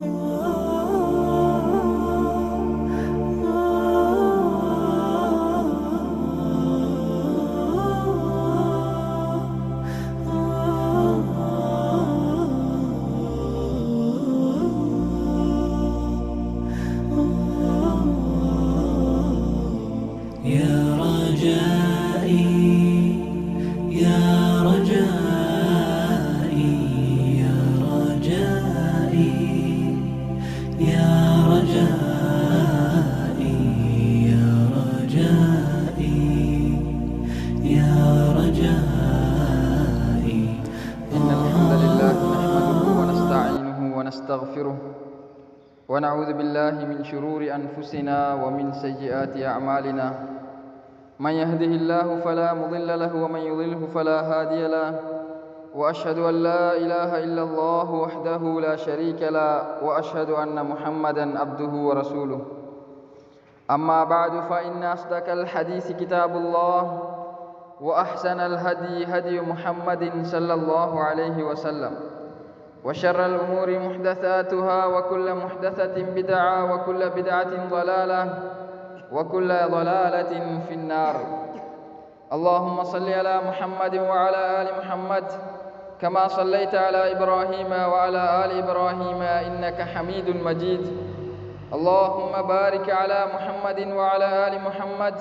Oh. ونعوذ بالله من شرور أنفسنا ومن سيئات أعمالنا. من يهده الله فلا مضل له ومن يضله فلا هادي له. وأشهد أن لا إله إلا الله وحده لا شريك له وأشهد أن محمدا عبده ورسوله. أما بعد فإن أصدق الحديث كتاب الله وأحسن الهدي هدي محمد صلى الله عليه وسلم. وشر الأمور محدثاتها وكل محدثة بدعة وكل بدعة ضلالة وكل ضلالة في النار. اللهم صل على محمد وعلى آل محمد كما صليت على إبراهيم وعلى آل إبراهيم إنك حميد مجيد. اللهم بارك على محمد وعلى آل محمد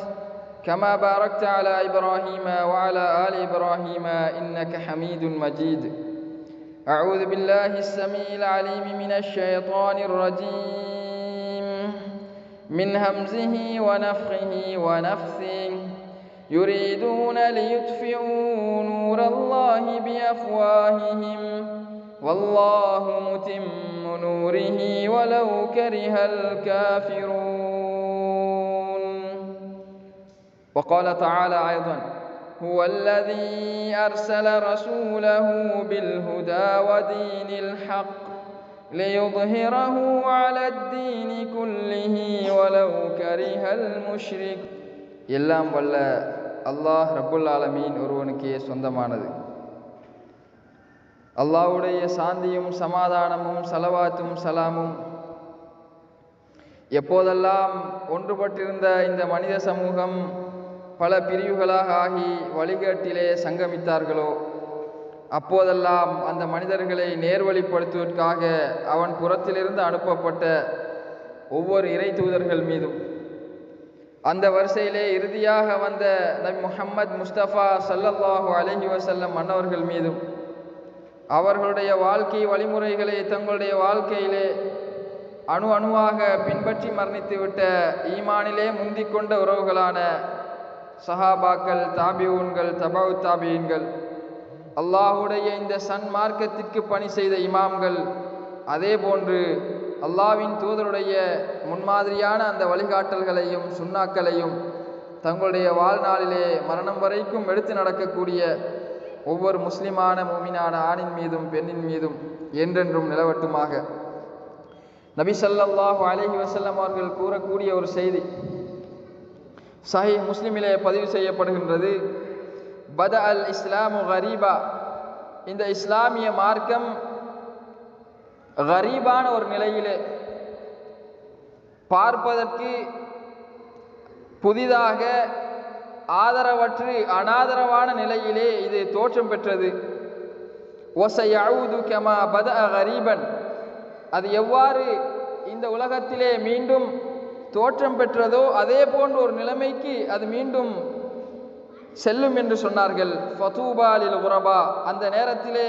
كما باركت على إبراهيم وعلى آل إبراهيم إنك حميد مجيد. أعوذ بالله السميع العليم من الشيطان الرجيم. من همزه ونفخه ونفثه. يريدون ليطفئوا نور الله بأفواههم. والله متم نوره ولو كره الكافرون. وقال تعالى أيضا هو الذي أرسل رسوله بالهدى ودين الحق ليظهره على الدين كله ولو كره المشرك எல்லாம் வல்ல அல்லாஹ் ரப்புல் ஆலமீன் ஒருவனுக்கே சொந்தமானது அல்லாஹ்வுடைய சாந்தியும் சமாதானமும் சலவாத்தும் சலாமும் எப்போதெல்லாம் ஒன்றுபட்டிருந்த இந்த மனித சமூகம் பல பிரிவுகளாக ஆகி வழிகாட்டிலே சங்கமித்தார்களோ? அப்போதெல்லாம் அந்த மனிதர்களை நேர்வழிப்படுத்துவதற்காக அவன் புறத்திலிருந்து அனுப்பப்பட்ட ஒவ்வொரு இறை தூதர்கள் மீதும். அந்த வரிசையிலே இறுதியாக வந்த நபி முஹம்மது முஸ்தபா சல்லல்லாஹு அலஹி வசல்லம் மன்னவர்கள் மீதும் அவர்களுடைய வாழ்க்கை வழிமுறைகளை தங்களுடைய வாழ்க்கையிலே அணு அணுவாக பின்பற்றி மரணித்துவிட்ட ஈமானிலே முந்திக் கொண்ட உறவுகளான சஹாபாக்கள் தாபியூன்கள் தபவு தாபியன்கள். அல்லாஹுடைய இந்த சன்மார்க்கத்திற்கு பணி செய்த இமாம்கள் அதே போன்று அல்லாவின் தூதருடைய முன்மாதிரியான அந்த வழிகாட்டல்களையும் சுண்ணாக்களையும் தங்களுடைய வாழ்நாளிலே மரணம் வரைக்கும் எடுத்து நடக்கக்கூடிய ஒவ்வொரு முஸ்லிமான மூமினான ஆணின் மீதும் பெண்ணின் மீதும் என்றென்றும் நிலவட்டுமாக. நபி சல்லாஹு அலஹி வசல்லம் அவர்கள் கூறக்கூடிய ஒரு செய்தி சஹி முஸ்லிமிலே பதிவு செய்யப்படுகின்றது. பத அல் இஸ்லாமு கரீபா. இந்த இஸ்லாமிய மார்க்கம் கரீபான ஒரு நிலையிலே பார்ப்பதற்கு புதிதாக ஆதரவற்று அனாதரவான நிலையிலே இது தோற்றம் பெற்றது. ஒசையவுது கமா பத கரீபன். அது எவ்வாறு இந்த உலகத்திலே மீண்டும் தோற்றம் பெற்றதோ அதே போன்ற ஒரு நிலைமைக்கு அது மீண்டும் செல்லும் என்று சொன்னார்கள். ஃபதூபாலில் உரபா. அந்த நேரத்திலே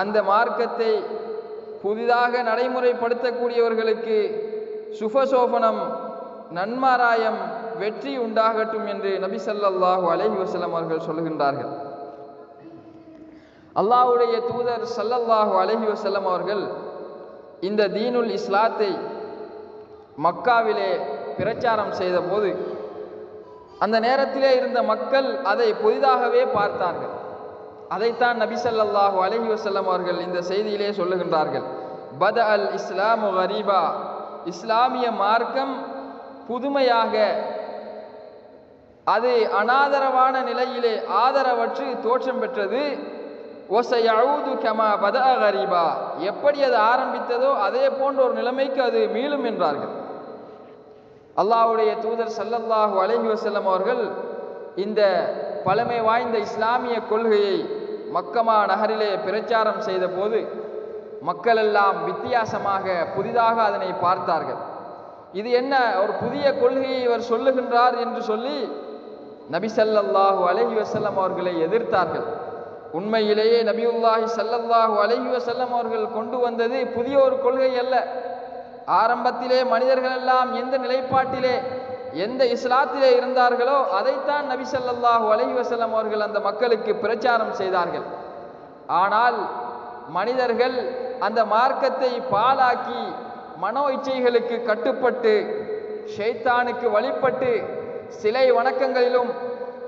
அந்த மார்க்கத்தை புதிதாக நடைமுறைப்படுத்தக்கூடியவர்களுக்கு சுபசோபனம் நன்மாராயம் வெற்றி உண்டாகட்டும் என்று நபி சல்லாஹூ அலஹி வசலம் அவர்கள் சொல்லுகின்றார்கள். அல்லாஹுடைய தூதர் சல்லல்லாஹூ அலஹி வசல்லம் அவர்கள் இந்த தீனுல் இஸ்லாத்தை மக்காவிலே பிரச்சாரம் செய்தபோது அந்த நேரத்திலே இருந்த மக்கள் அதை புதிதாகவே பார்த்தார்கள். அதைத்தான் நபி சல்லாஹூ அலஹி வசல்லம் அவர்கள் இந்த செய்தியிலே சொல்லுகின்றார்கள். பத அல் இஸ்லாமு ஹரீபா இஸ்லாமிய மார்க்கம் புதுமையாக அது அனாதரவான நிலையிலே ஆதரவற்று தோற்றம் பெற்றது. ஒசையவுது கமா பத ஹரீபா எப்படி அது ஆரம்பித்ததோ அதே போன்ற ஒரு நிலைமைக்கு அது மீளும் என்றார்கள். அல்லாஹுடைய தூதர் சல்லல்லாஹு அலைஹி வசல்லம் அவர்கள் இந்த பழமை வாய்ந்த இஸ்லாமிய கொள்கையை மக்கமா நகரிலே பிரச்சாரம் செய்த போது மக்கள் எல்லாம் வித்தியாசமாக புதிதாக அதனை பார்த்தார்கள். இது என்ன ஒரு புதிய கொள்கையை இவர் சொல்லுகின்றார் என்று சொல்லி நபி சல்லல்லாஹு அலஹி வசல்லம் அவர்களை எதிர்த்தார்கள். உண்மையிலேயே நபியுல்லாஹி சல்லல்லாஹு அலஹி வசல்லம் அவர்கள் கொண்டு வந்தது புதிய ஒரு கொள்கை அல்ல. ஆரம்பத்திலே மனிதர்கள் எல்லாம் எந்த நிலைப்பாட்டிலே எந்த இஸ்லாத்திலே இருந்தார்களோ அதைத்தான் நபி ஸல்லல்லாஹு அலைஹி அவர்கள் அந்த மக்களுக்கு பிரச்சாரம் செய்தார்கள். ஆனால் மனிதர்கள் அந்த மார்க்கத்தை பாலாக்கி மனோ இச்சைகளுக்கு கட்டுப்பட்டு ஷைத்தானுக்கு வழிபட்டு சிலை வணக்கங்களிலும்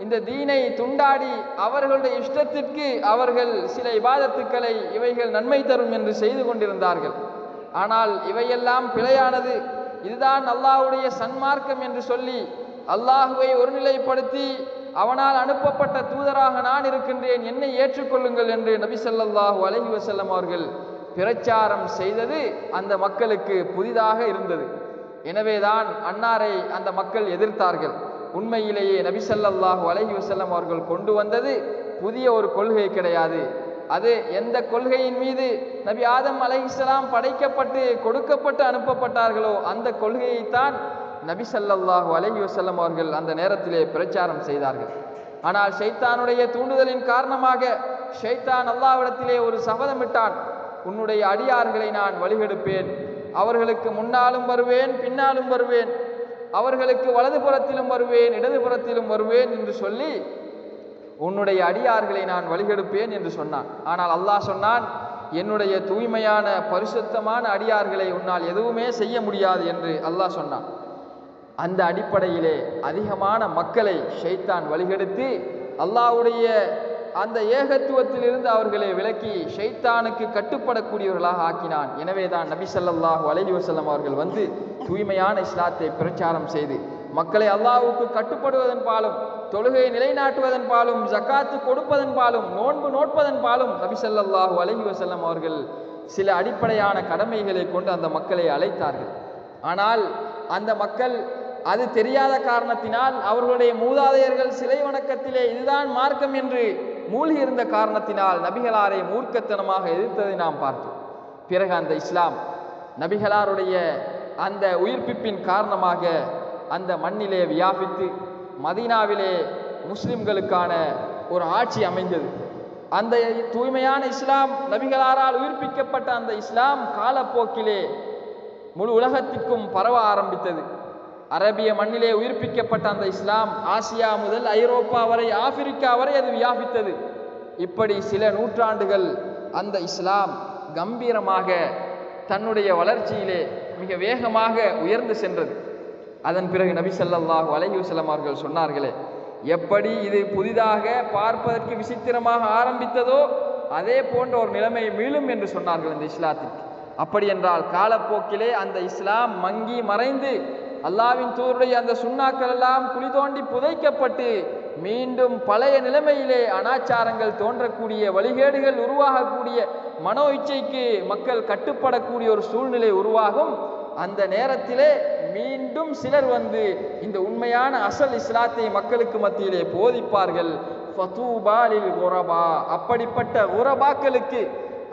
இந்த தீனை துண்டாடி அவர்களுடைய இஷ்டத்திற்கு அவர்கள் சில இபாதத்துக்களை இவைகள் நன்மை தரும் என்று செய்து கொண்டிருந்தார்கள். ஆனால் இவையெல்லாம் பிழையானது. இதுதான் அல்லாஹுடைய சன்மார்க்கம் என்று சொல்லி அல்லாஹுவை ஒருநிலைப்படுத்தி அவனால் அனுப்பப்பட்ட தூதராக நான் இருக்கின்றேன் என்னை ஏற்றுக்கொள்ளுங்கள் என்று நபி சொல்லாஹு அலஹி வசல்லம் அவர்கள் பிரச்சாரம் செய்தது அந்த மக்களுக்கு புதிதாக இருந்தது. எனவேதான் அன்னாரை அந்த மக்கள் எதிர்த்தார்கள். உண்மையிலேயே நபி ஸல்லல்லாஹு அலஹி வசல்லம் அவர்கள் கொண்டு வந்தது புதிய ஒரு கொள்கை கிடையாது. அது எந்த கொள்கையின் மீது நபி ஆதம் அலைஹிஸ்லாம் படைக்கப்பட்டு கொடுக்கப்பட்டு அனுப்பப்பட்டார்களோ அந்த கொள்கையைத்தான் நபி சல்லாஹு அலஹி வசல்லம் அவர்கள் அந்த நேரத்திலே பிரச்சாரம் செய்தார்கள். ஆனால் ஷைத்தானுடைய தூண்டுதலின் காரணமாக ஷைத்தான் அல்லாவிடத்திலே ஒரு சபதமிட்டான் உன்னுடைய அடியார்களை நான் வழிகெடுப்பேன் அவர்களுக்கு முன்னாலும் வருவேன் பின்னாலும் வருவேன் அவர்களுக்கு வலதுபுறத்திலும் வருவேன் இடதுபுறத்திலும் வருவேன் என்று சொல்லி உன்னுடைய அடியார்களை நான் வழிகெடுப்பேன் என்று சொன்னான். ஆனால் அல்லாஹ் சொன்னான் என்னுடைய தூய்மையான பரிசுத்தமான அடியார்களை உன்னால் எதுவுமே செய்ய முடியாது என்று அல்லாஹ் சொன்னான். அந்த அடிப்படையிலே அதிகமான மக்களை ஷைத்தான் வழிகெடுத்து அல்லாஹ்வுடைய அந்த ஏகத்துவத்திலிருந்து அவர்களை விலக்கி ஷைத்தானுக்கு கட்டுப்படக்கூடியவர்களாக ஆக்கினான். எனவே தான் நபி சல்லாஹூ அலைஹி அவர்கள் வந்து தூய்மையான இஸ்லாத்தை பிரச்சாரம் செய்து மக்களை அல்லாவுக்கு கட்டுப்படுவதன் பாலும் தொழுகையை நிலைநாட்டுவதன் பாலும் ஜக்காத்து கொடுப்பதன் பாலும் நோன்பு நோட்பதன் பாலும் நபி அலஹி வசல்லம் அவர்கள் சில அடிப்படையான கடமைகளை கொண்டு அந்த மக்களை அழைத்தார்கள். ஆனால் அந்த மக்கள் அது தெரியாத காரணத்தினால் அவர்களுடைய மூதாதையர்கள் சிலை வணக்கத்திலே இதுதான் மார்க்கம் என்று மூழ்கி இருந்த காரணத்தினால் நபிகளாரை மூர்க்கத்தனமாக எதிர்த்ததை நாம் பார்த்தோம். பிறகு அந்த இஸ்லாம் நபிகளாருடைய அந்த உயிர்ப்பிப்பின் காரணமாக அந்த மண்ணிலே வியாபித்து மதீனாவிலே முஸ்லிம்களுக்கான ஒரு ஆட்சி அமைந்தது. அந்த தூய்மையான இஸ்லாம் நபிகளாரால் உயிர்ப்பிக்கப்பட்ட அந்த இஸ்லாம் காலப்போக்கிலே முழு உலகத்திற்கும் பரவ ஆரம்பித்தது. அரபிய மண்ணிலே உயிர்ப்பிக்கப்பட்ட அந்த இஸ்லாம் ஆசியா முதல் ஐரோப்பா வரை ஆப்பிரிக்கா வரை அது வியாபித்தது. இப்படி சில நூற்றாண்டுகள் அந்த இஸ்லாம் கம்பீரமாக தன்னுடைய வளர்ச்சியிலே மிக வேகமாக உயர்ந்து சென்றது. அதன் பிறகு நபி ஸல்லல்லாஹு அலைஹி அவர்கள் சொன்னார்களே எப்படி இது புதிதாக பார்ப்பதற்கு விசித்திரமாக ஆரம்பித்ததோ அதே போன்ற ஒரு நிலைமை மீளும் என்று சொன்னார்கள் இந்த இஸ்லாத்திற்கு. அப்படி என்றால் காலப்போக்கிலே அந்த இஸ்லாம் மங்கி மறைந்து அல்லாவின் தூருடைய அந்த சுண்ணாக்கள் எல்லாம் குழி தோண்டி புதைக்கப்பட்டு மீண்டும் பழைய நிலைமையிலே அனாச்சாரங்கள் தோன்றக்கூடிய வழிகேடுகள் உருவாகக்கூடிய மனோ இச்சைக்கு மக்கள் கட்டுப்படக்கூடிய ஒரு சூழ்நிலை உருவாகும். அந்த நேரத்திலே மீண்டும் சிலர் வந்து இந்த உண்மையான அசல் இஸ்லாத்தை மக்களுக்கு மத்தியிலே போதிப்பார்கள். ஃபதூபாலில் உரபா அப்படிப்பட்ட உரபாக்களுக்கு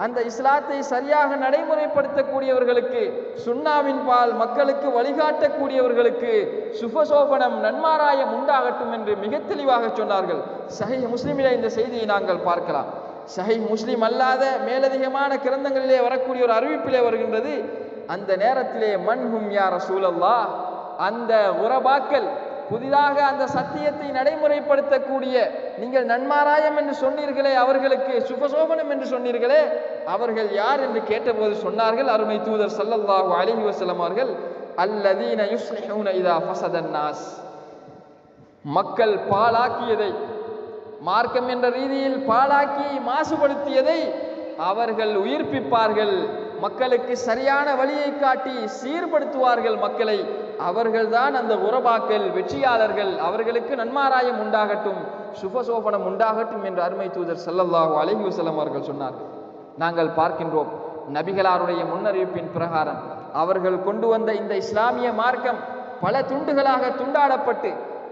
அந்த இஸ்லாத்தை சரியாக நடைமுறைப்படுத்தக்கூடியவர்களுக்கு சுண்ணாவின் பால் மக்களுக்கு வழிகாட்டக்கூடியவர்களுக்கு சுபசோபனம் நன்மாராயம் உண்டாகட்டும் என்று மிக தெளிவாக சொன்னார்கள். சஹி முஸ்லிமிலே இந்த செய்தியை நாங்கள் பார்க்கலாம். சஹி முஸ்லிம் அல்லாத மேலதிகமான கிரந்தங்களிலே வரக்கூடிய ஒரு அறிவிப்பிலே வருகின்றது. அந்த நேரத்திலே மண்ஹும் யார சூழல்லா அந்த உறபாக்கள் புதிதாக அந்த சத்தியத்தை நடைமுறைப்படுத்தக்கூடிய நீங்கள் நன்மாராயம் என்று சொன்னீர்களே அவர்களுக்கு சுபசோபனம் என்று சொன்னீர்களே அவர்கள் யார் என்று கேட்டபோது சொன்னார்கள் அருமை தூதர் சல்லல்லாஹு அலிஹி வசலம் அவர்கள் அல்லதீன யுஸ்லிஹூன இதா ஃபஸதன் நாஸ். மக்கள் பாலாக்கியதை மார்க்கம் என்ற ரீதியில் பாலாக்கி மாசுபடுத்தியதை அவர்கள் உயிர்ப்பிப்பார்கள். மக்களுக்கு சரியான வழியை காட்டி சீர்படுத்துவார்கள் மக்களை. அவர்கள்தான் அந்த உறவாக்கள் வெற்றியாளர்கள். அவர்களுக்கு நன்மாராயம் உண்டாகட்டும் சுபசோபனம் உண்டாகட்டும் என்று அருமை தூதர் ஸல்லல்லாஹு அலஹி வசலம் அவர்கள் சொன்னார்கள் நாங்கள் பார்க்கின்றோம் நபிகளாருடைய முன்னறிவிப்பின் பிரகாரம் அவர்கள் கொண்டு வந்த இந்த இஸ்லாமிய மார்க்கம் பல துண்டுகளாக துண்டாடப்பட்டு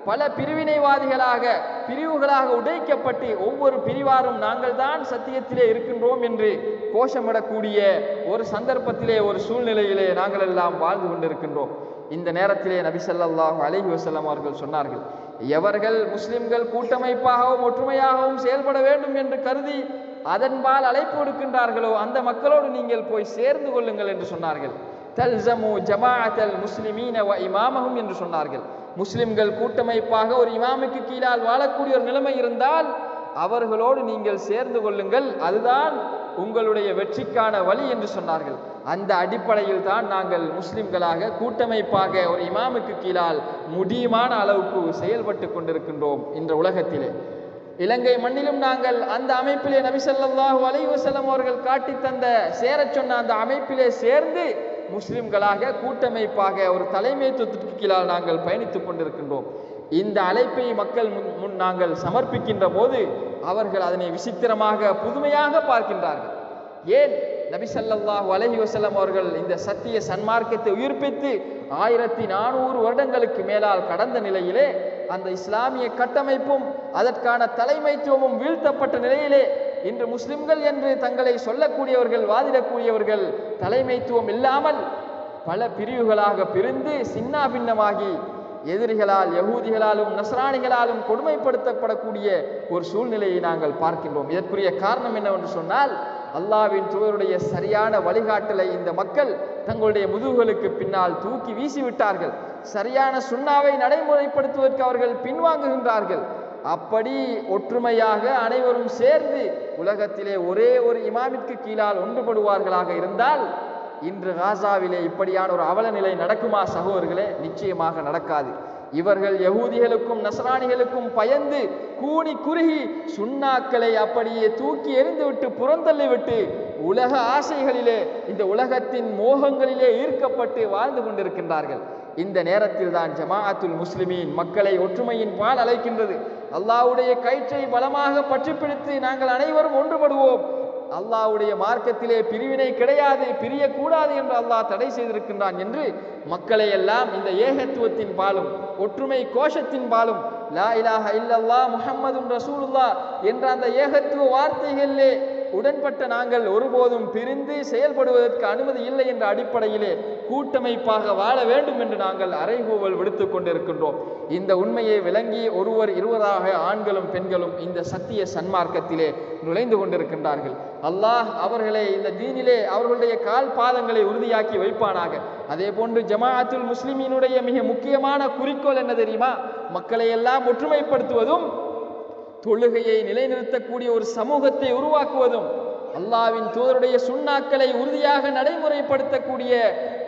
பல பிரிவினைவாதிகளாக பிரிவுகளாக உடைக்கப்பட்டு ஒவ்வொரு பிரிவாரும் நாங்கள் தான் சத்தியத்திலே இருக்கின்றோம் என்று கோஷமிடக்கூடிய ஒரு சந்தர்ப்பத்திலே ஒரு சூழ்நிலையிலே நாங்கள் எல்லாம் வாழ்ந்து கொண்டிருக்கின்றோம். இந்த நேரத்திலே நபிசல்லாஹு அலஹி அலைஹி அவர்கள் சொன்னார்கள் எவர்கள் முஸ்லிம்கள் கூட்டமைப்பாகவும் ஒற்றுமையாகவும் செயல்பட வேண்டும் என்று கருதி அதன்பால் அழைப்பு கொடுக்கின்றார்களோ அந்த மக்களோடு நீங்கள் போய் சேர்ந்து கொள்ளுங்கள் என்று சொன்னார்கள். தல்சமு ஜமாஅத்தல் முஸ்லிமீன வ இமாமஹும் என்று சொன்னார்கள். முஸ்லிம்கள் கூட்டமைப்பாக ஒரு இமாமுக்கு கீழால் வாழக்கூடிய ஒரு நிலைமை இருந்தால் அவர்களோடு நீங்கள் சேர்ந்து கொள்ளுங்கள். அதுதான் உங்களுடைய வெற்றிக்கான வழி என்று சொன்னார்கள். அந்த அடிப்படையில் தான் நாங்கள் முஸ்லிம்களாக கூட்டமைப்பாக ஒரு இமாமுக்கு கீழால் முடியுமான அளவுக்கு செயல்பட்டு கொண்டிருக்கின்றோம் இந்த உலகத்திலே. இலங்கை மண்ணிலும் நாங்கள் அந்த அமைப்பிலே நபி ஸல்லல்லாஹு அவர்கள் காட்டி தந்த சேரச் சொன்ன அந்த அமைப்பிலே சேர்ந்து முஸ்லிம்களாக கூட்டமைப்பாக ஒரு தலைமைத்துவத்திற்கு கீழால் நாங்கள் பயணித்துக் கொண்டிருக்கின்றோம். இந்த அழைப்பை மக்கள் முன் முன் நாங்கள் சமர்ப்பிக்கின்ற போது அவர்கள் அதனை விசித்திரமாக புதுமையாக பார்க்கின்றார்கள். ஏன்? நபி ஸல்லல்லாஹு அலைஹி அவர்கள் இந்த சத்திய சன்மார்க்கத்தை உயிர்ப்பித்து ஆயிரத்தி நானூறு வருடங்களுக்கு மேலால் கடந்த நிலையிலே அந்த இஸ்லாமிய கட்டமைப்பும் அதற்கான தலைமைத்துவமும் வீழ்த்தப்பட்ட நிலையிலே இன்று முஸ்லிம்கள் என்று தங்களை சொல்லக்கூடியவர்கள் வாதிடக்கூடியவர்கள் தலைமைத்துவம் இல்லாமல் பல பிரிவுகளாக பிரிந்து சின்னா பின்னமாகி எதிரிகளால் யகூதிகளாலும் நஸ்ரானிகளாலும் கொடுமைப்படுத்தப்படக்கூடிய ஒரு சூழ்நிலையை நாங்கள் பார்க்கின்றோம். இதற்குரிய காரணம் என்னவென்று சொன்னால் அல்லாவின் தூதருடைய சரியான வழிகாட்டலை இந்த மக்கள் தங்களுடைய முதுகுகளுக்கு பின்னால் தூக்கி வீசிவிட்டார்கள். சரியான சுண்ணாவை நடைமுறைப்படுத்துவதற்கு அவர்கள் பின்வாங்குகின்றார்கள். அப்படி ஒற்றுமையாக அனைவரும் சேர்ந்து உலகத்திலே ஒரே ஒரு இமாமிற்கு கீழால் ஒன்றுபடுவார்களாக இருந்தால் இன்று காசாவிலே இப்படியான ஒரு அவல நிலை நடக்குமா சகோதரர்களே? நிச்சயமாக நடக்காது. இவர்கள் யகூதிகளுக்கும் நசராணிகளுக்கும் பயந்து கூனி குறுகி சுண்ணாக்களை அப்படியே தூக்கி எறிந்துவிட்டு புறந்தள்ளிவிட்டு உலக ஆசைகளிலே இந்த உலகத்தின் மோகங்களிலே ஈர்க்கப்பட்டு வாழ்ந்து கொண்டிருக்கின்றார்கள். இந்த நேரத்தில் தான் ஜமாஅத்துல் முஸ்லிமீன் மக்களை ஒற்றுமையின் பால் அழைக்கின்றது. அல்லாஹ்வுடைய கயிற்றை பலமாக பற்றி பிடித்து நாங்கள் அனைவரும் ஒன்றுபடுவோம். அல்லாஹ்வுடைய மார்க்கத்திலே பிரிவினை கிடையாது பிரியக்கூடாது என்று அல்லாஹ் தடை செய்திருக்கின்றான் என்று மக்களை எல்லாம் இந்த ஏகத்துவத்தின் பாலும் ஒற்றுமை கோஷத்தின் பாலும் லா இலாஹ இல்லல்லா முஹம்மதுன் ரசூலுல்லா என்ற அந்த ஏகத்துவ வார்த்தைகளிலே உடன்பட்ட நாங்கள் ஒருபோதும் பிரிந்து செயல்படுவதற்கு அனுமதி இல்லை என்ற அடிப்படையிலே கூட்டமைப்பாக வாழ வேண்டும் என்று நாங்கள் அறைகூவல் விடுத்துக் கொண்டிருக்கின்றோம். இந்த உண்மையை விளங்கி ஒருவர் இருவராக ஆண்களும் பெண்களும் இந்த சத்திய சன்மார்க்கத்திலே நுழைந்து கொண்டிருக்கின்றார்கள். அல்லாஹ் அவர்களை இந்த தீனிலே அவர்களுடைய கால் பாதங்களை உறுதியாக்கி வைப்பானாக. அதே போன்று ஜமாஅத்துல் முஸ்லிமினுடைய மிக முக்கியமான குறிக்கோள் என்ன தெரியுமா? மக்களை எல்லாம் ஒற்றுமைப்படுத்துவதும் தொழுகையை நிலைநிறுத்தக்கூடிய ஒரு சமூகத்தை உருவாக்குவதும் அல்லாவின் தூதருடைய சுண்ணாக்களை உறுதியாக நடைமுறைப்படுத்தக்கூடிய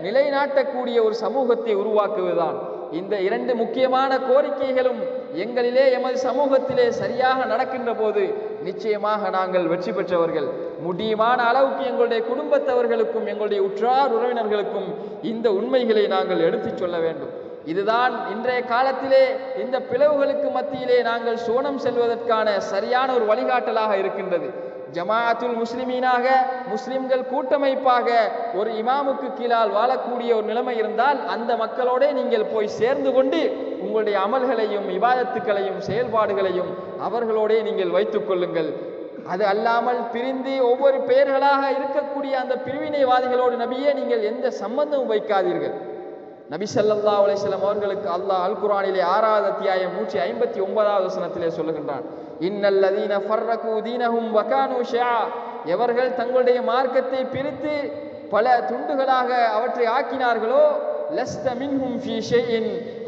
நிலைநாட்டக்கூடிய ஒரு சமூகத்தை உருவாக்குவதுதான். இந்த இரண்டு முக்கியமான கோரிக்கைகளும் எங்களிலே எமது சமூகத்திலே சரியாக நடக்கின்ற போது நிச்சயமாக நாங்கள் வெற்றி பெற்றவர்கள். முடியுமான அளவுக்கு எங்களுடைய குடும்பத்தவர்களுக்கும் எங்களுடைய உற்றார் உறவினர்களுக்கும் இந்த உண்மைகளை நாங்கள் எடுத்துச் சொல்ல வேண்டும். இதுதான் இன்றைய காலத்திலே இந்த பிளவுகளுக்கு மத்தியிலே நாங்கள் சோனம் செல்வதற்கான சரியான ஒரு வழிகாட்டலாக இருக்கின்றது. ஜமாஅத்துல் முஸ்லிமீனாக முஸ்லிம்கள் கூட்டமைப்பாக ஒரு இமாமுக்கு கீழால் வாழக்கூடிய ஒரு நிலைமை இருந்தால் அந்த மக்களோடே நீங்கள் போய் சேர்ந்து கொண்டு உங்களுடைய அமல்களையும் இபாதத்துக்களையும் செயல்பாடுகளையும் அவர்களோடே நீங்கள் வைத்துக் கொள்ளுங்கள். அது அல்லாமல் பிரிந்து ஒவ்வொரு பெயர்களாக இருக்கக்கூடிய அந்த பிரிவினைவாதிகளோடு நபியே நீங்கள் எந்த சம்பந்தமும் வைக்காதீர்கள். நபி ஸல்லல்லாஹு அலைஹி அவர்களுக்கு அல்லாஹ் அல் குரானிலே ஆறாவது அத்தியாயம் நூற்றி ஐம்பத்தி ஒன்பதாவது வசனத்திலே சொல்லுகின்றான். இன்னல்லதீன ஃபர்ரகு தீனஹும் வகானு ஷா எவர்கள் தங்களுடைய மார்க்கத்தை பிரித்து பல துண்டுகளாக அவற்றை ஆக்கினார்களோ லஸ்த மின்ஹும் ஃபீ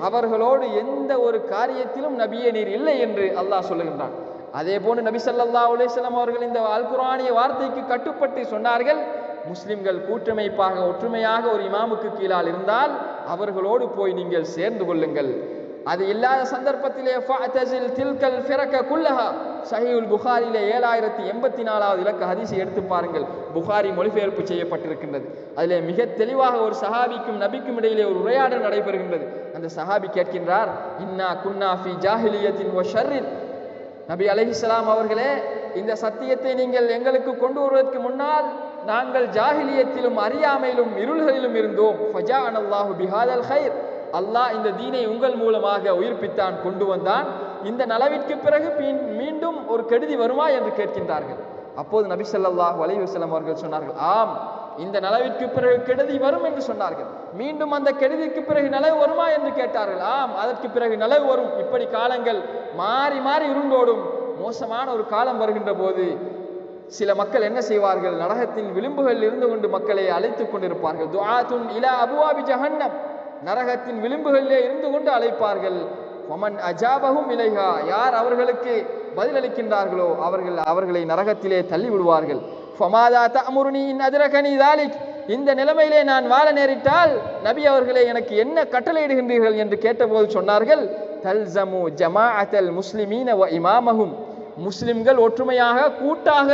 அவர்களோடு எந்த ஒரு காரியத்திலும் நபியே நீர் இல்லை என்று அல்லாஹ் சொல்லுகின்றான். அதே போன்று நபி சல்லா அலிஸ்லாம் அவர்கள் இந்த அல் குரானிய வார்த்தைக்கு கட்டுப்பட்டு சொன்னார்கள். முஸ்லிம்கள் கூட்டமைப்பாக ஒற்றுமையாக ஒரு இமாமுக்கு கீழால் இருந்தால் அவர்களோடு போய் நீங்கள் சேர்ந்து கொள்ளுங்கள். அது இல்லாத சந்தர்ப்பத்திலே ஃபஅதஸில் தில்கல் ஃபிரக குல்லஹா. சஹீஹுல் புகாரிலே ஏழாயிரத்தி எண்பத்தி நாலாவது இலக்க ஹதீஸை எடுத்து பாருங்கள். புகாரி மொழிபெயர்ப்பு செய்யப்பட்டிருக்கின்றது. அதிலே மிக தெளிவாக ஒரு சஹாபிக்கும் நபிக்கும் இடையிலே ஒரு உரையாடல் நடைபெறுகின்றது. அந்த சஹாபி கேட்கின்றார் இன்னா குன்னா ஃபி ஜாஹிலியத்தின் வ ஷர்ரின். நபி அலைஹிஸ்ஸலாம் அவர்களே இந்த சத்தியத்தை நீங்கள் எங்களுக்கு கொண்டு வருவதற்கு முன்னால் நாங்கள் ஜாஹிலியத்திலும் அறியாமையிலும் இருள்களிலும் இருந்தோம். ஃபஜா அல்லாஹு பிஹாதல் ஹைர் அல்லாஹ் இந்த தீனை உங்கள் மூலமாக உயிர்ப்பித்தான் கொண்டு வந்தான். இந்த நலவிற்கு பிறகு மீண்டும் ஒரு கெடுதி வருமா என்று கேட்கின்றார்கள். அப்போது நபி சொல்லாஹ் வலைவசலம் அவர்கள் சொன்னார்கள் ஆம் இந்த நலவிற்கு பிறகு கெடுதி வரும் என்று சொன்னார்கள். மீண்டும் அந்த கெடுதிக்கு பிறகு நலவு வருமா என்று கேட்டார்கள். ஆம் அதற்கு பிறகு நலவு வரும். இப்படி காலங்கள் மாறி மாறி இருண்டோடும் மோசமான ஒரு காலம் வருகின்ற போது சில மக்கள் என்ன செய்வார்கள்? நரகத்தின் விளிம்புகளில் இருந்து கொண்டு மக்களை அழைத்துக் கொண்டிருப்பார்கள். துஆத்துன் இலா அபுவாபி ஜஹன்னம். நரகத்தின் விளிம்புகளிலே இருந்து கொண்டு அழைப்பார்கள். ஒமன் அஜாபகும் இலைஹா. யார் அவர்களுக்கு பதிலளிக்கின்றார்களோ அவர்கள் அவர்களை நரகத்திலே தள்ளி விடுவார்கள் ஃபமாதா தமுருனி இன் அதிரகனி தாலிக். இந்த நிலைமையிலே நான் வாழ நேரிட்டால் நபி அவர்களே எனக்கு என்ன கட்டளையிடுகின்றீர்கள் என்று கேட்டபோது சொன்னார்கள் தல்சமு ஜமாஅத்தல் முஸ்லிமீன வ இமாமஹும். முஸ்லிம்கள் ஒற்றுமையாக கூட்டாக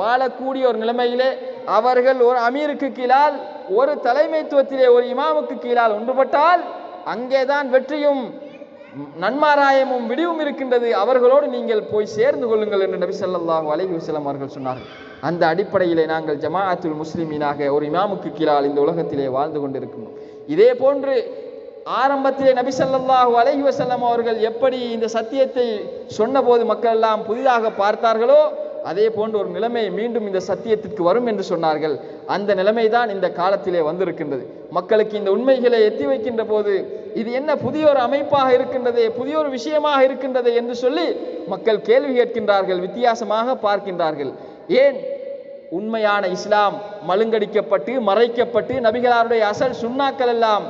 வாழக்கூடிய ஒரு நிலைமையிலே அவர்கள் ஒரு அமீருக்கு கீழால் ஒரு தலைமைத்துவத்திலே ஒரு இமாமுக்கு கீழால் ஒன்றுபட்டால் அங்கேதான் வெற்றியும் நன்மாராயமும் விடிவும் இருக்கின்றது. அவர்களோடு நீங்கள் போய் சேர்ந்து கொள்ளுங்கள் என்று நபி ஸல்லல்லாஹு அலைஹி வசலம் அவர்கள் சொன்னார்கள். அந்த அடிப்படையிலே நாங்கள் ஜமாஅத்துல் முஸ்லிமீனாக ஒரு இமாமுக்கு கீழால் இந்த உலகத்திலே வாழ்ந்து கொண்டிருக்கிறோம் இதே போன்று ஆரம்பத்திலே நபி அலஹி வசல்லம் அவர்கள் எப்படி இந்த சத்தியத்தை சொன்னபோது மக்கள் எல்லாம் புதிதாக பார்த்தார்களோ அதே போன்ற ஒரு நிலைமை மீண்டும் இந்த சத்தியத்திற்கு வரும் என்று சொன்னார்கள். அந்த நிலைமை தான் இந்த காலத்திலே வந்திருக்கின்றது. மக்களுக்கு இந்த உண்மைகளை எத்தி வைக்கின்ற போது இது என்ன புதிய ஒரு அமைப்பாக இருக்கின்றதே புதிய ஒரு விஷயமாக இருக்கின்றதே என்று சொல்லி மக்கள் கேள்வி கேட்கின்றார்கள் வித்தியாசமாக பார்க்கின்றார்கள். ஏன்? உண்மையான இஸ்லாம் மழுங்கடிக்கப்பட்டு மறைக்கப்பட்டு நபிகளாருடைய அசல் சுண்ணாக்கள் எல்லாம்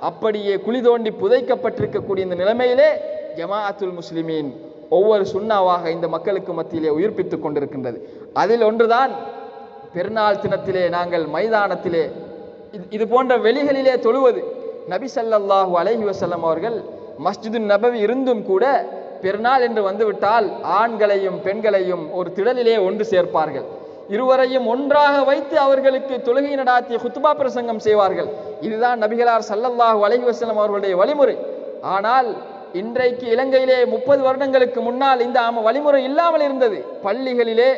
அப்படியே குழி தோண்டி புதைக்கப்பட்டிருக்கக்கூடிய இந்த நிலைமையிலே ஜமாஅத்துல் முஸ்லிமீன் ஒவ்வொரு சுண்ணாவாக இந்த மக்களுக்கு மத்தியிலே உயிர்ப்பித்துக் கொண்டிருக்கின்றது. அதில் ஒன்றுதான் பெருநாள் தினத்திலே நாங்கள் மைதானத்திலே இது- இது போன்ற வெளிகளிலே தொழுவது. நபி ஸல்லல்லாஹு அலஹி வசல்லம் அவர்கள் மஸ்ஜிது நபவி இருந்தும் கூட பெருநாள் என்று வந்துவிட்டால் ஆண்களையும் பெண்களையும் ஒரு திடலிலே ஒன்று சேர்ப்பார்கள். இருவரையும் ஒன்றாக வைத்து அவர்களுக்கு தொழுகை நடாத்திய குத்துபா பிரசங்கம் செய்வார்கள். இதுதான் நபிகளார் சல்லல்லாஹு அலைவசலம் அவர்களுடைய வழிமுறை. ஆனால் இன்றைக்கு இலங்கையிலே முப்பது வருடங்களுக்கு முன்னால் இந்த ஆம வழிமுறை இல்லாமல் இருந்தது. பள்ளிகளிலே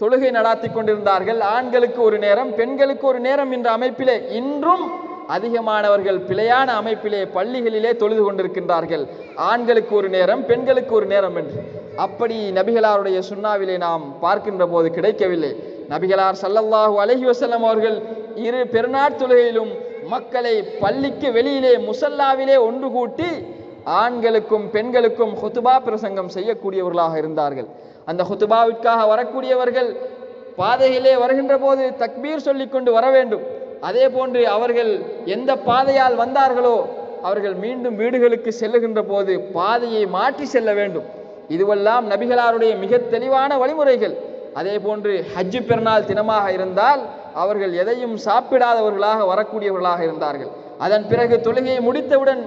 தொழுகை நடாத்தி கொண்டிருந்தார்கள். ஆண்களுக்கு ஒரு நேரம் பெண்களுக்கு ஒரு நேரம் என்ற அமைப்பிலே இன்றும் அதிகமானவர்கள் பிழையான அமைப்பிலே பள்ளிகளிலே தொழுது கொண்டிருக்கின்றார்கள். ஆண்களுக்கு ஒரு நேரம் பெண்களுக்கு ஒரு நேரம் என்று. அப்படி நபிகளாருடைய சுண்ணாவிலே நாம் பார்க்கின்ற போது கிடைக்கவில்லை. நபிகளார் சல்லல்லாஹு அலஹி வசல்லம் அவர்கள் இரு பெருநாள் தொழுகையிலும் மக்களை பள்ளிக்கு வெளியிலே முசல்லாவிலே ஒன்று கூட்டி ஆண்களுக்கும் பெண்களுக்கும் ஹொத்துபா பிரசங்கம் செய்யக்கூடியவர்களாக இருந்தார்கள். அந்த ஹொத்துபாவிற்காக வரக்கூடியவர்கள் பாதையிலே வருகின்ற போது தக்பீர் சொல்லிக்கொண்டு வர வேண்டும். அதே போன்று அவர்கள் எந்த பாதையால் வந்தார்களோ அவர்கள் மீண்டும் வீடுகளுக்கு செல்லுகின்ற போது பாதையை மாற்றி செல்ல வேண்டும். இதுவெல்லாம் நபிகளாருடைய மிக தெளிவான வழிமுறைகள். அதே போன்று ஹஜ்ஜு பெருநாள் தினமாக இருந்தால் அவர்கள் எதையும் சாப்பிடாதவர்களாக வரக்கூடியவர்களாக இருந்தார்கள். அதன் பிறகு தொழுகையை முடித்தவுடன்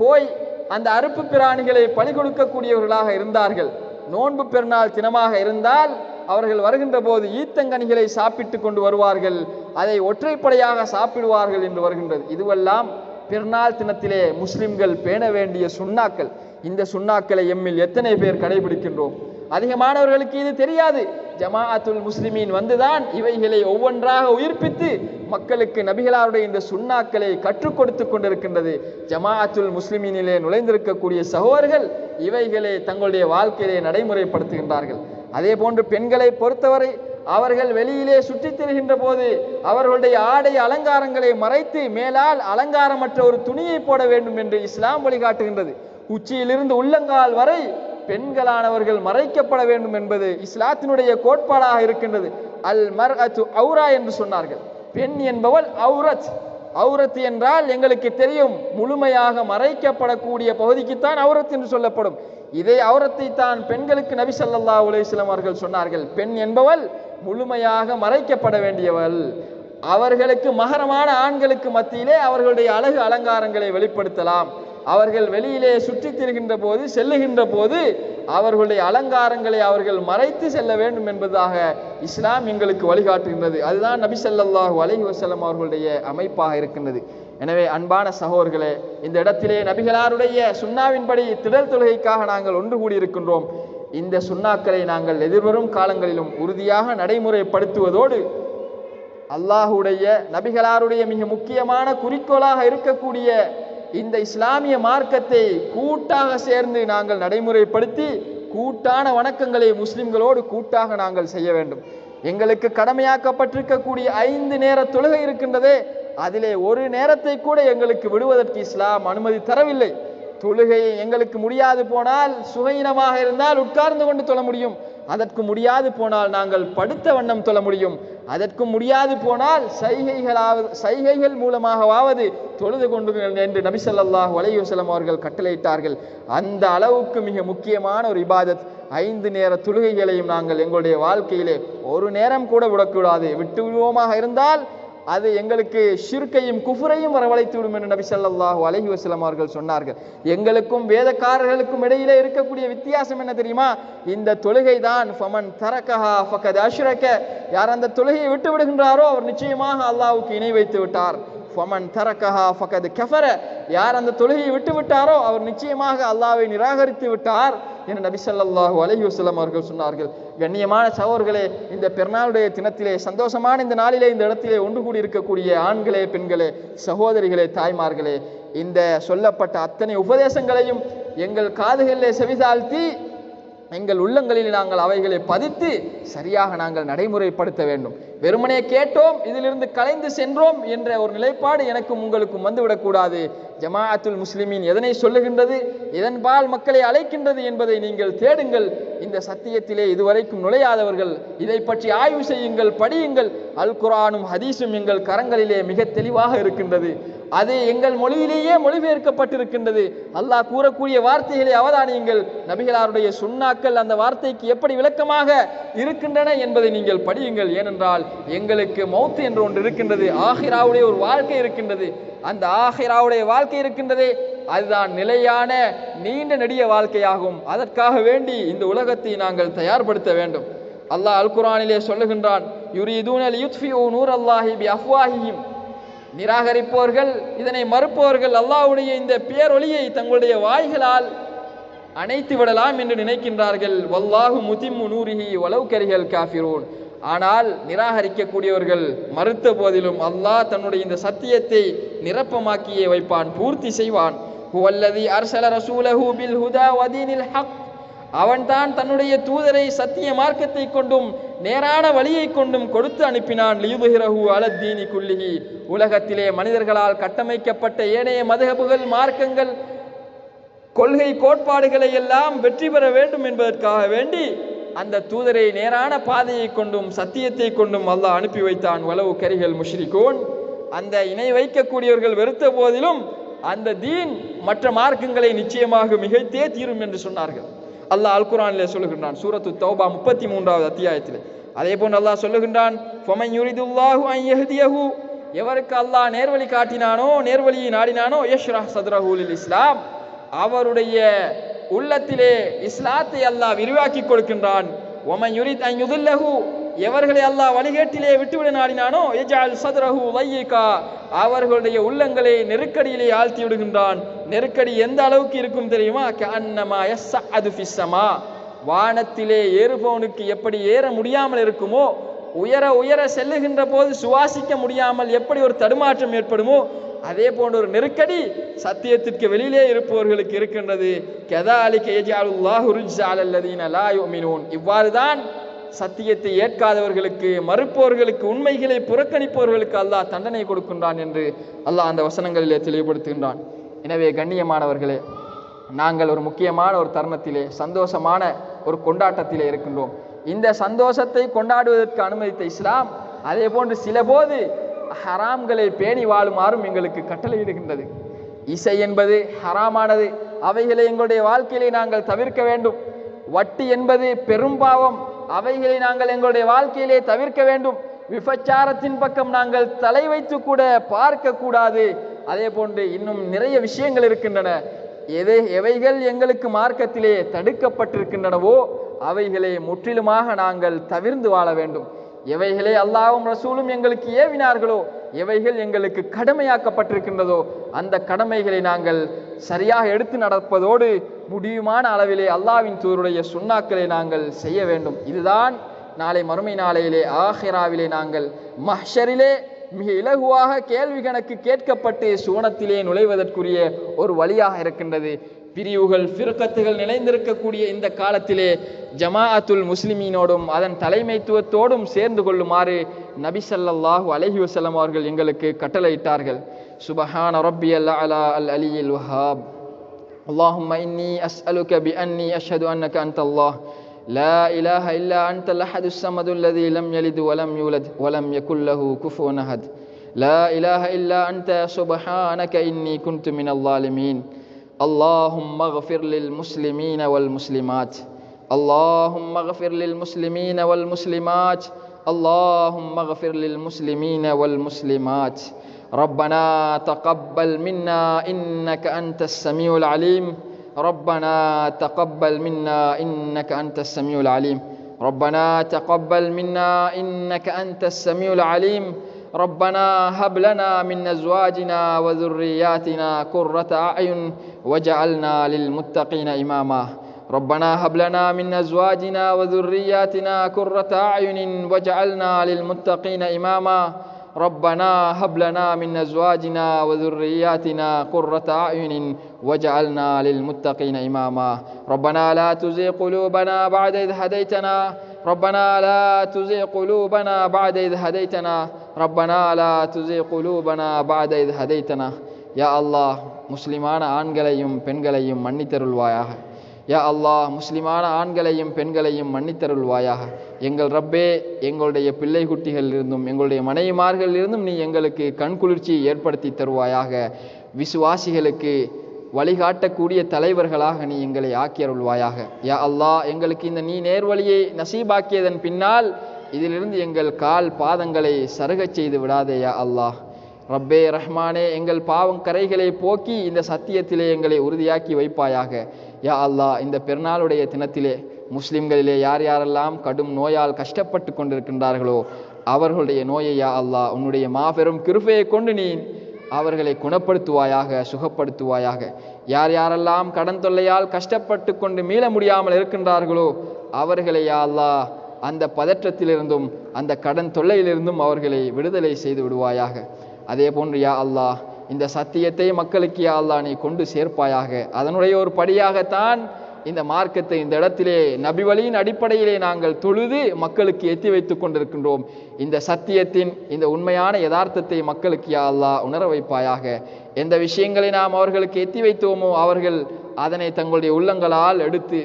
போய் அந்த அறுப்பு பிராணிகளை பலி கொடுக்கக்கூடியவர்களாக இருந்தார்கள். நோன்பு பெருநாள் தினமாக இருந்தால் அவர்கள் வருகின்ற போது ஈத்தங்கனிகளை சாப்பிட்டு கொண்டு வருவார்கள். அதை ஒற்றைப்படையாக சாப்பிடுவார்கள் என்று வருகின்றது. இதுவெல்லாம் பெருநாள் தினத்திலே முஸ்லிம்கள் பேண வேண்டிய சுண்ணாக்கள். இந்த சுண்ணாக்களை எம்மில் எத்தனை பேர் கடைபிடிக்கின்றோம்? அதிகமானவர்களுக்கு இது தெரியாது. ஜமாஅத்துல் முஸ்லிமீன் வந்துதான் இவைகளை ஒவ்வொன்றாக உயிர்ப்பித்து மக்களுக்கு நபிகளாருடைய இந்த சுண்ணாக்களை கற்றுக் கொடுத்து கொண்டிருக்கின்றது. ஜமாஅத்துல் முஸ்லிமீனிலே நுழைந்திருக்கக்கூடிய சகோதரர்கள் இவைகளை தங்களுடைய வாழ்க்கையிலே நடைமுறைப்படுத்துகின்றார்கள். அதே போன்று பெண்களை பொறுத்தவரை அவர்கள் வெளியிலே சுற்றித் திரிகின்ற போது அவர்களுடைய ஆடை அலங்காரங்களை மறைத்து மேலால் அலங்காரமற்ற ஒரு துணியை போட வேண்டும் என்று இஸ்லாம் வழிகாட்டுகின்றது. உச்சியிலிருந்து உள்ளங்கால் வரை பெண்களானவர்கள் மறைக்கப்பட வேண்டும் என்பது இஸ்லாத்தினுடைய கோட்பாடாக இருக்கின்றது. அல் மர் அவுரா என்று சொன்னார்கள். பெண் என்பவள் அவுரத் அவுரத் என்றால் எங்களுக்கு தெரியும் முழுமையாக மறைக்கப்படக்கூடிய பகுதிக்குத்தான் அவுரத் என்று சொல்லப்படும். இதே அவுரத்தை தான் பெண்களுக்கு நபி சல்லா உலேஸ்லம் அவர்கள் சொன்னார்கள். பெண் என்பவள் முழுமையாக மறைக்கப்பட வேண்டியவள். அவர்களுக்கு மகரமான ஆண்களுக்கு மத்தியிலே அவர்களுடைய அழகு அலங்காரங்களை வெளிப்படுத்தலாம். அவர்கள் வெளியிலே சுற்றித் திரிகின்ற போது செல்லுகின்ற போது அவர்களுடைய அலங்காரங்களை அவர்கள் மறைத்து செல்ல வேண்டும் என்பதாக இஸ்லாம் எங்களுக்கு வழிகாட்டுகின்றது. அதுதான் நபி ஸல்லல்லாஹு அலைஹி அவர்களுடைய அமைப்பாக இருக்கின்றது. எனவே அன்பான சகோதர்களே இந்த இடத்திலே நபிகளாருடைய சுண்ணாவின்படி திடல் தொழுகைக்காக நாங்கள் ஒன்று கூடியிருக்கின்றோம். இந்த சுண்ணாக்களை நாங்கள் எதிர்வரும் காலங்களிலும் உறுதியாக நடைமுறைப்படுத்துவதோடு அல்லாஹுடைய நபிகளாருடைய மிக முக்கியமான குறிக்கோளாக இருக்கக்கூடிய இந்த இஸ்லாமிய மார்க்கத்தை கூட்டாக சேர்ந்து நாங்கள் நடைமுறைப்படுத்தி கூட்டான வணக்கங்களை முஸ்லிம்களோடு கூட்டாக நாங்கள் செய்ய வேண்டும். எங்களுக்கு கடமையாக்கப்பட்டிருக்கக்கூடிய ஐந்து நேர தொழுகை இருக்கின்றதே அதிலே ஒரு நேரத்தை கூட எங்களுக்கு விடுவதற்கு இஸ்லாம் அனுமதி தரவில்லை. தொழுகை எங்களுக்கு முடியாது போனால் சுகையினமாக இருந்தால் உட்கார்ந்து கொண்டு தொழ முடியும். அதற்கு முடியாது போனால் நாங்கள் படுத்த வண்ணம் தொழ முடியும். அதற்கு முடியாது போனால் சைகைகளாவது சைகைகள் மூலமாகவாவது தொழுது கொண்டு என்று நபிசல்லாஹ் வலையுசலம் அவர்கள் கட்டளையிட்டார்கள். அந்த அளவுக்கு மிக முக்கியமான ஒரு இபாதத். ஐந்து நேர தொழுகைகளையும் நாங்கள் எங்களுடைய வாழ்க்கையிலே ஒரு நேரம் கூட விடக்கூடாது. விட்டு விடுவோமாக இருந்தால் அது எங்களுக்கு ஷிர்கையும் குஃபுரையும் வரவழைத்து விடும் என்று நபி சல்லாஹு அலஹி வசலம் அவர்கள் சொன்னார்கள். எங்களுக்கும் வேதக்காரர்களுக்கும் இடையிலே இருக்கக்கூடிய வித்தியாசம் என்ன தெரியுமா? இந்த தொழுகை தான் ஃபமன் தரக்கஹா ஃபகத் யார் அந்த தொழுகையை விட்டு விடுகின்றாரோ அவர் நிச்சயமாக அல்லாவுக்கு இணை வைத்து விட்டார். ஃபமன் தரக்கஹா ஃபகத் கஃபர. யார் அந்த தொழுகையை விட்டு விட்டாரோ அவர் நிச்சயமாக அல்லாவை நிராகரித்து விட்டார் என்று நபி ஸல்லல்லாஹு அலஹி வஸல்லம் அவர்கள் சொன்னார்கள். கண்ணியமான சகோர்களே இந்த பெருநாளுடைய தினத்திலே சந்தோஷமான இந்த நாளிலே இந்த இடத்திலே ஒன்று கூடி இருக்கக்கூடிய ஆண்களே பெண்களே சகோதரிகளே தாய்மார்களே இந்த சொல்லப்பட்ட அத்தனை உபதேசங்களையும் எங்கள் காதுகளிலே செவிதாழ்த்தி எங்கள் உள்ளங்களில் நாங்கள் அவைகளை பதித்து சரியாக நாங்கள் நடைமுறைப்படுத்த வேண்டும். வெறுமனே கேட்டோம் இதிலிருந்து கலைந்து சென்றோம் என்ற ஒரு நிலைப்பாடு எனக்கும் உங்களுக்கும் வந்துவிடக்கூடாது. ஜமாஅத்துல் முஸ்லிமின் எதனை சொல்லுகின்றது எதன்பால் மக்களை அழைக்கின்றது என்பதை நீங்கள் தேடுங்கள். இந்த சத்தியத்திலே இதுவரைக்கும் நுழையாதவர்கள் இதை பற்றி ஆய்வு செய்யுங்கள் படியுங்கள். அல் குரானும் ஹதீஸும் எங்கள் கரங்களிலே மிக தெளிவாக இருக்கின்றது. அது எங்கள் மொழியிலேயே மொழிபெயர்க்கப்பட்டிருக்கின்றது. அல்லாஹ் கூறக்கூடிய வார்த்தைகளை அவதானியுங்கள். நபிகளாருடைய சுண்ணாக்கள் அந்த வார்த்தைக்கு எப்படி விளக்கமாக இருக்கின்றன என்பதை நீங்கள் படியுங்கள். ஏனென்றால் என்றால் எங்களுக்கு மௌத்து என்று ஒன்று இருக்கின்றது ஆஹிராவுடைய ஒரு வாழ்க்கை இருக்கின்றது. அந்த ஆஹிராவுடைய வாழ்க்கை இருக்கின்றதே அதுதான் நிலையான நீண்ட நெடிய வாழ்க்கையாகும். அதற்காக வேண்டி இந்த உலகத்தை நாங்கள் தயார்படுத்த வேண்டும். அல்லாஹ் அல் குரானிலே சொல்லுகின்றான் யுரீதூனல் யுத்ஃபியூ நூர் அல்லாஹி பி நிராகரிப்பவர்கள் இதனை மறுப்பவர்கள் அல்லாஹ்வுடைய இந்த பேரொளியை தங்களுடைய வாய்களால் அணைத்து விடலாம் என்று நினைக்கின்றார்கள். வல்லாஹு முதிம்மு நூரிஹி வலவ் கரிகள் காஃபிரூன். ஆனால் நிராகரிக்கக்கூடியவர்கள் மறுத்த போதிலும் அல்லாஹ் தன்னுடைய இந்த சத்தியத்தை நிரப்பமாக்கியே வைப்பான் பூர்த்தி செய்வான். ஹுவல்லதி அர்சல ரசூலஹு பில் ஹுதா வதீனில் ஹக். அவன்தான் தன்னுடைய தூதரை சத்திய மார்க்கத்தை கொண்டும் நேரான வழியை கொண்டும் கொடுத்து அனுப்பினான். லியுபஹிரஹு அலத்தீனி குல்லிஹி. உலகத்திலே மனிதர்களால் கட்டமைக்கப்பட்ட ஏனைய மதுகபுகள் மார்க்கங்கள் கொள்கை கோட்பாடுகளை எல்லாம் வெற்றி பெற வேண்டும் என்பதற்காக வேண்டி அந்த தூதரை நேரான பாதையை கொண்டும் சத்தியத்தை கொண்டும் அல்லாஹ் அனுப்பி வைத்தான். வலவு கரிகள் முஷ்ரிகோன். அந்த இணை வைக்கக்கூடியவர்கள் வெறுத்த போதிலும் அந்த தீன் மற்ற மார்க்கங்களை நிச்சயமாக மிகைத்தே தீரும் என்று சொன்னார்கள். அல்லாஹ் அல்குரானிலே சொல்லுகின்றான் சூரத்து தௌபா முப்பத்தி மூன்றாவது அத்தியாயத்தில். அதே போன்று அல்லாஹ் சொல்லுகின்றான் யுரிதுல்லாஹு எவருக்கு அல்லாஹ் நேர்வழி காட்டினானோ நேர்வழியை நாடினானோ யஷ்ரா சத்ரஹூலில் இஸ்லாம். அவருடைய உள்ளத்திலே இஸ்லாத்தை அல்லாஹ் விரிவாக்கி கொடுக்கின்றான். ஒமன் யுரித் அன் எவர்களை அல்லாஹ் வழிகேட்டிலே விட்டுவிட நாடினானோ எஜால் சதுரஹு வையிகா அவர்களுடைய உள்ளங்களை நெருக்கடியிலே ஆழ்த்தி விடுகின்றான். நெருக்கடி எந்த அளவுக்கு இருக்கும் தெரியுமா? கஅன்னமா யஸ்அது ஃபிஸ்ஸமா வானத்திலே ஏறுபவனுக்கு எப்படி ஏற முடியாமல் இருக்குமோ உயர உயர செல்லுகின்ற போது சுவாசிக்க முடியாமல் எப்படி ஒரு தடுமாற்றம் ஏற்படுமோ அதே போன்ற ஒரு நெருக்கடி சத்தியத்திற்கு வெளியிலே இருப்பவர்களுக்கு இருக்கின்றது. கெதா அலி ருஜ்ஸா அலல்லதீன இவ்வாறு தான் சத்தியத்தை ஏற்காதவர்களுக்கு மறுப்பவர்களுக்கு உண்மைகளை புறக்கணிப்பவர்களுக்கு அல்லாஹ் தண்டனை கொடுக்கின்றான் என்று அல்லாஹ் அந்த வசனங்களிலே தெளிவுபடுத்துகின்றான். எனவே கண்ணியமானவர்களே நாங்கள் ஒரு முக்கியமான ஒரு தருணத்திலே சந்தோஷமான ஒரு கொண்டாட்டத்திலே இருக்கின்றோம். இந்த சந்தோஷத்தை கொண்டாடுவதற்கு அனுமதித்த இஸ்லாம் அதே போன்று சில போது ஹராம்களை பேணி வாழுமாறும் எங்களுக்கு கட்டளையிடுகின்றது. இசை என்பது ஹராமானது. அவைகளை எங்களுடைய வாழ்க்கையிலே நாங்கள் தவிர்க்க வேண்டும். வட்டி என்பது பெரும்பாவம் அவைகளை நாங்கள் எங்களுடைய வாழ்க்கையிலே தவிர்க்க வேண்டும். விபச்சாரத்தின் பக்கம் நாங்கள் தலை வைத்து கூட பார்க்க கூடாது. அதே போன்று இன்னும் நிறைய விஷயங்கள் இருக்கின்றன. எதை எவைகள் எங்களுக்கு மார்க்கத்திலே தடுக்கப்பட்டிருக்கின்றனவோ அவைகளை முற்றிலுமாக நாங்கள் தவிர்ந்து வாழ வேண்டும். எவைகளே அல்லாவும் ரசூலும் எங்களுக்கு ஏவினார்களோ எவைகள் எங்களுக்கு கடமையாக்கப்பட்டிருக்கின்றதோ அந்த கடமைகளை நாங்கள் சரியாக எடுத்து நடப்பதோடு முடியுமான அளவிலே அல்லாவின் தூருடைய சுண்ணாக்களை நாங்கள் செய்ய வேண்டும். இதுதான் நாளை மறுமை நாளையிலே ஆஹிராவிலே நாங்கள் மஹ்ஷரிலே மிக இலகுவாக கேள்வி கணக்கு கேட்கப்பட்டு சுவனத்திலே நுழைவதற்குரிய ஒரு வழியாக இருக்கின்றது. பிரிவுகள் ஃபிர்கத்துகள் நிறைந்திருக்கக்கூடிய இந்த காலத்திலே ஜமாஅத்துல் முஸ்லிமீனோடும் அதன் தலைமைத்துவத்தோடும் சேர்ந்து கொள்ளுமாறு நபி ஸல்லல்லாஹு அலைஹி வஸல்லம் அவர்கள் எங்களுக்கு கட்டளையிட்டார்கள் சுபஹான ரப்பியல் அலா அல் அலியில் வஹாப் اللهم إني أسألك بأني أشهد أنك أنت الله لا إله إلا أنت الأحد الصمد الذي لم يلد ولم يولد ولم يكن له كفوا أحد لا إله إلا أنت سبحانك إني كنت من الظالمين اللهم اغفر للمسلمين والمسلمات. اللهم اغفر للمسلمين والمسلمات. اللهم اغفر للمسلمين والمسلمات. ربنا تقبل منا إنك أنت السميع العليم. ربنا تقبل منا إنك أنت السميع العليم. ربنا تقبل منا إنك أنت السميع العليم. ربنا هب لنا من أزواجنا وذرياتنا قرة أعين وجعلنا للمتقين إماما. ربنا هب لنا من أزواجنا وذرياتنا قرة أعين وجعلنا للمتقين إماما. ربنا هب لنا من أزواجنا وذرياتنا قرة أعين وجعلنا للمتقين إماما. ربنا لا تزغ قلوبنا بعد إذ هديتنا. ربنا لا تزغ قلوبنا بعد إذ هديتنا. ரப்பனா அலா துசே குலூபனா பாத இது ஹதைத்தனா யா அல்லாஹ் முஸ்லிமான ஆண்களையும் பெண்களையும் மன்னித்தருள்வாயாக யா அல்லாஹ் முஸ்லிமான ஆண்களையும் பெண்களையும் மன்னித்தருள்வாயாக எங்கள் ரப்பே எங்களுடைய பிள்ளை குட்டிகளிலிருந்தும் எங்களுடைய மனைவிமார்களிலிருந்தும் நீ எங்களுக்கு கண்குளிர்ச்சியை ஏற்படுத்தி தருவாயாக விசுவாசிகளுக்கு வழிகாட்டக்கூடிய தலைவர்களாக நீ எங்களை ஆக்கியருள்வாயாக யா அல்லாஹ் எங்களுக்கு இந்த நீ நேர்வழியை நசீபாக்கியதன் பின்னால் இதிலிருந்து எங்கள் கால் பாதங்களை சருகச் செய்து விடாதே யா அல்லாஹ். ரப்பே ரஹ்மானே எங்கள் பாவம் கரைகளை போக்கி இந்த சத்தியத்திலே எங்களை உறுதியாக்கி வைப்பாயாக. யா அல்லாஹ் இந்த பெருநாளுடைய தினத்திலே முஸ்லிம்களிலே யார் யாரெல்லாம் கடும் நோயால் கஷ்டப்பட்டு கொண்டிருக்கின்றார்களோ அவர்களுடைய நோயை யா அல்லாஹ் உன்னுடைய மாபெரும் கிருபையை கொண்டு நீ அவர்களை குணப்படுத்துவாயாக சுகப்படுத்துவாயாக. யார் யாரெல்லாம் கடன் தொல்லையால் கஷ்டப்பட்டு கொண்டு மீள முடியாமல் இருக்கின்றார்களோ அவர்களை யா அல்லாஹ் அந்த பதற்றத்திலிருந்தும் அந்த கடன் தொல்லையிலிருந்தும் அவர்களை விடுதலை செய்து விடுவாயாக. அதே போன்று யா அல்லாஹ் இந்த சத்தியத்தை மக்களுக்கு யா அல்லாஹ் நீ கொண்டு சேர்ப்பாயாக. அதனுடைய ஒரு படியாகத்தான் இந்த மார்க்கத்தை இந்த இடத்திலே நபி வழியின் அடிப்படையிலே நாங்கள் தொழுது மக்களுக்கு எத்தி வைத்துக் கொண்டிருக்கின்றோம். இந்த சத்தியத்தின் இந்த உண்மையான யதார்த்தத்தை மக்களுக்கு யா அல்லாஹ் உணர வைப்பாயாக. எந்த விஷயங்களை நாம் அவர்களுக்கு எத்தி வைத்தோமோ அவர்கள் அதனை தங்களுடைய உள்ளங்களால் எடுத்து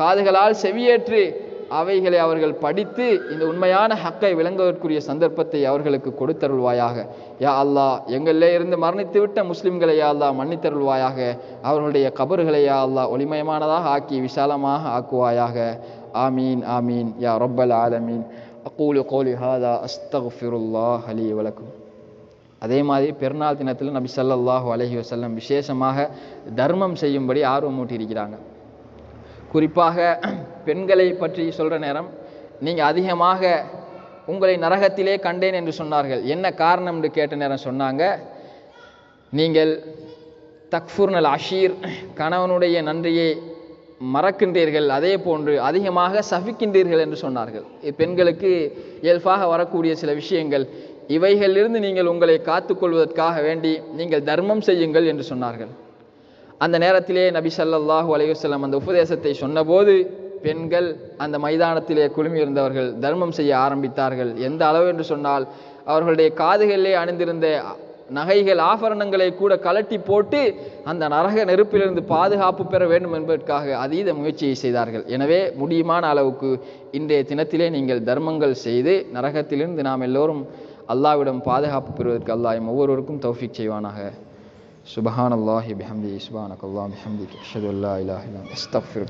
காதுகளால் செவியேற்று அவைகளை அவர்கள் படித்து இந்த உண்மையான ஹக்கை விளங்குவதற்குரிய சந்தர்ப்பத்தை அவர்களுக்கு கொடுத்தருள்வாயாக. யா அல்லாஹ் எங்களிலே இருந்து மரணித்து விட்ட முஸ்லிம்களை யா அல்லா மன்னித்தருள்வாயாக. அவர்களுடைய கபறுகளை யா அல்லா ஒளிமயமானதாக ஆக்கி விசாலமாக ஆக்குவாயாக. ஆமீன் ஆமீன். யா ரொப்பல் ஆலமீன். அக்கூலு கோலி ஹாதா அஸ்தகுஃபிருல்லாஹ் அலி வழக்கும் அதே மாதிரி பெருநாள் தினத்தில் நபி சல்லாஹூ அலஹி வசல்லம் விசேஷமாக தர்மம் செய்யும்படி ஆர்வம் ஊட்டியிருக்கிறாங்க குறிப்பாக பெண்களை பற்றி சொல்கிற நேரம் நீங்கள் அதிகமாக உங்களை நரகத்திலே கண்டேன் என்று சொன்னார்கள். என்ன காரணம் என்று கேட்ட நேரம் சொன்னாங்க. நீங்கள் தக்ஃபுர்னல் அஷீர் கணவனுடைய நன்றியை மறக்கின்றீர்கள் அதே போன்று அதிகமாக சபிக்கின்றீர்கள் என்று சொன்னார்கள். பெண்களுக்கு இயல்பாக வரக்கூடிய சில விஷயங்கள் இவைகளிலிருந்து நீங்கள் உங்களை காத்துக்கொள்வதற்காக வேண்டி நீங்கள் தர்மம் செய்யுங்கள் என்று சொன்னார்கள். அந்த நேரத்திலே நபி சல்லாஹூ அலையுசல்லம் அந்த உபதேசத்தை சொன்னபோது பெண்கள் அந்த மைதானத்திலே குழுமி இருந்தவர்கள் தர்மம் செய்ய ஆரம்பித்தார்கள். எந்த அளவு என்று சொன்னால் அவர்களுடைய காதுகளிலே அணிந்திருந்த நகைகள் ஆபரணங்களை கூட கலட்டி போட்டு அந்த நரக நெருப்பிலிருந்து பாதுகாப்பு பெற வேண்டும் என்பதற்காக அதீத முயற்சியை செய்தார்கள். எனவே முடியுமான அளவுக்கு இன்றைய தினத்திலே நீங்கள் தர்மங்கள் செய்து நரகத்திலிருந்து நாம் எல்லோரும் அல்லாவிடம் பாதுகாப்பு பெறுவதற்கு அல்லாயும் ஒவ்வொருவருக்கும் தௌஃபிக் செய்வானாக. சுபஹான் அல்லாஹி பிஹம்தி சுபானக் அல்லாம் பிஹம்தி அஷதுல்லா இலாஹிலாம் எஸ்தஃபிர்